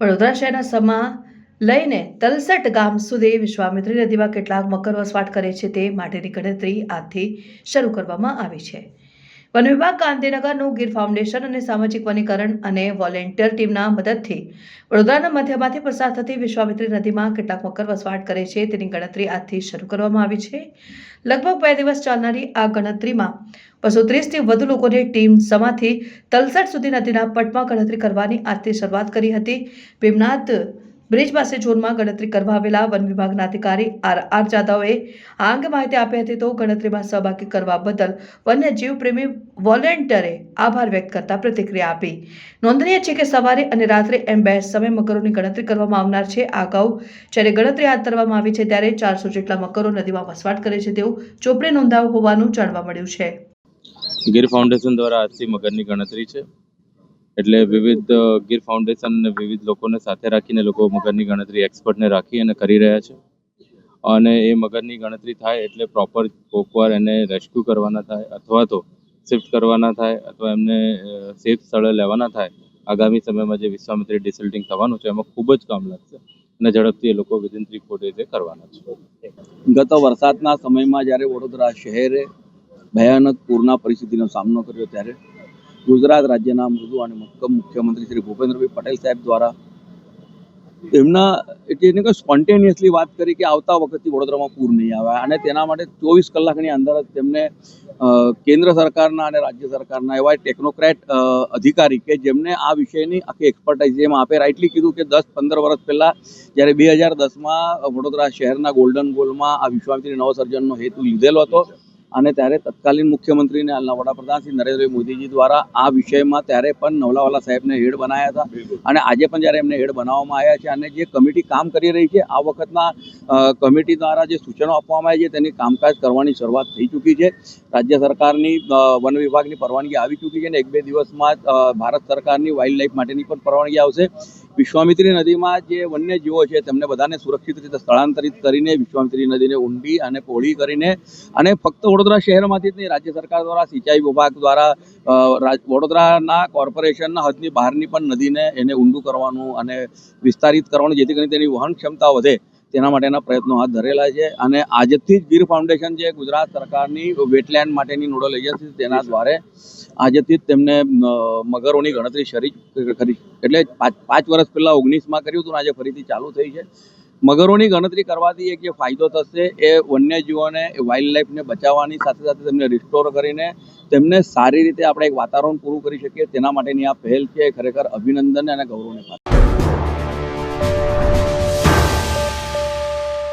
વડોદરા શહેરના સમા લઈને તલસટ ગામ સુધી વિશ્વામિત્રી નદીમાં કેટલાક મકર વસવાટ કરે છે તે માટેની ગણતરી આજથી શરૂ કરવામાં આવી છે. વન વિભાગ ગાંધીનગરનું ગીર ફાઉન્ડેશન અને સામાજિક વનીકરણ અને વોલેન્ટિયર ટીમના મદદથી વડોદરાના મધ્યમાંથી પસાર થતી વિશ્વામિત્રી નદીમાં કેટલાક મકર વસવાટ કરે છે. તેની ગણતરી આજથી શરૂ કરવામાં આવી છે. લગભગ બે દિવસ ચાલનારી આ ગણતરીમાં બસો ત્રીસથી વધુ લોકોની ટીમ સમાથી તલસઠ સુધી નદીના પટમાં ગણતરી કરવાની આજથી શરૂઆત કરી હતી. ભીમનાથ બ્રિજ પાસે ઝોનમાં ગણતરી કરવા આવેલા વન વિભાગના અધિકારી આર આર જાદવે આ અંગે માહિતી આપી હતી તો ગણતરીમાં સહભાગી કરવા બદલ વન્યજીવ પ્રેમી વોલેન્ટરે આભાર વ્યક્ત કરતા પ્રતિક્રિયા આપી. નોંધનીય છે કે સવારે અને રાત્રે એમ બે સમય મકરોની ગણતરી કરવામાં આવનાર છે. આ અગાઉ જ્યારે ગણતરી હાથ ધરવામાં આવી છે ત્યારે ચારસો જેટલા મકરો નદીમાં વસવાટ કરે છે તેવું ચોપડે નોંધાયું હોવાનું જાણવા મળ્યું છે. ગીર ફાઉન્ડેશન દ્વારા આજથી મગરની ગણતરી છે. એટલે વિવિધ ગીર ફાઉન્ડેશન અને વિવિધ લોકોને સાથે રાખીને લોકો મગરની ગણતરી એક્સપર્ટને રાખી અને કરી રહ્યા છે. અને એ મગરની ગણતરી થાય એટલે પ્રોપર કોકવાર એને રેસ્ક્યુ કરવાના થાય અથવા તો શિફ્ટ કરવાના થાય અથવા એમને સેફ સ્થળે લેવાના થાય. આગામી સમયમાં જે વિશ્વામિત્રી ડિસલ્ટિંગ થવાનું છે એમાં ખૂબ જ કામ લાગશે અને ઝડપથી એ લોકો વિધિન થ્રી ફોર ડેઝે કરવાના છે. ગત વરસાદના સમયમાં જ્યારે વડોદરા શહેરે ભયાનક પૂરના પરિસ્થિતિનો સામનો કર્યો ત્યારે ગુજરાત રાજ્યના મૃદુ અને મક્કમ મુખ્યમંત્રી શ્રી ભૂપેન્દ્રભાઈ પટેલ સાહેબ દ્વારા એમના, એટલે કે સ્પોન્ટેનિયસલી વાત કરી કે આવતા વખતથી વડોદરામાં પૂર નહીં આવે. અને તેના માટે ચોવીસ કલાકની અંદર જ તેમને કેન્દ્ર સરકારના અને રાજ્ય સરકારના એવા ટેકનોક્રેટ અધિકારી કે જેમને આ વિષયની આખી એક્સપર્ટાઇઝ જેમ આપે રાઇટલી કીધું કે દસ પંદર વર્ષ પહેલાં જ્યારે બે હજાર દસમાં વડોદરા શહેરના ગોલ્ડન ગોલમાં આ વિશ્વામિત્રી નવસર્જનનો હેતુ લીધેલો હતો. અને ત્યારે તત્કાલીન મુખ્યમંત્રીને હાલના વડાપ્રધાન શ્રી નરેન્દ્રભાઈ મોદીજી દ્વારા આ વિષયમાં ત્યારે પણ નવલાવાલા સાહેબને હેડ બનાવ્યા હતા. અને આજે પણ જ્યારે એમને હેડ બનાવવામાં આવ્યા છે અને જે કમિટી કામ કરી રહી છે આ વખતના કમિટી દ્વારા જે સૂચનો આપવામાં આવી છે તેની કામકાજ કરવાની શરૂઆત થઈ ચૂકી છે. રાજ્ય સરકારની વન વિભાગની પરવાનગી આવી ચૂકી છે અને એક બે દિવસમાં ભારત સરકારની વાઇલ્ડ લાઈફ માટેની પણ પરવાનગી આવશે. વિશ્વામિત્રી નદીમાં જે વન્યજીવો છે તેમને બધાને સુરક્ષિત રીતે સ્થળાંતરિત કરીને વિશ્વામિત્રી નદીને ઊંડી અને પહોળી કરીને અને ફક્ત વડોદરા શહેરમાંથી જ નહીં, રાજ્ય સરકાર દ્વારા, સિંચાઈ વિભાગ દ્વારા વડોદરાના કોર્પોરેશનના હદની બહારની પણ નદીને એને ઊંડું કરવાનું અને વિસ્તારિત કરવાનું, જેથી કરીને તેની વહન ક્ષમતા વધે, તેના માટેના પ્રયત્નો હાથ ધરેલા છે. અને આજથી જ ગીર ફાઉન્ડેશન જે ગુજરાત સરકારની વેટલેન્ડ માટેની નોડલ એજન્સી તેના દ્વારે આજથી જ તેમને મગરોની ગણતરી શરી કરી એટલે પાંચ પાંચ વર્ષ પહેલાં ઓગણીસમાં કર્યું હતું અને આજે ફરીથી ચાલુ થઈ છે. મગરોની ગણતરી કરવાથી એક જે ફાયદો થશે એ વન્યજીવોને વાઇલ્ડ લાઈફને બચાવવાની સાથે સાથે તેમને રિસ્ટોર કરીને તેમને સારી રીતે આપણે એક વાતાવરણ પૂરું કરી શકીએ. તેના માટેની આ પહેલ છે ખરેખર અભિનંદન અને ગૌરવને પાત્ર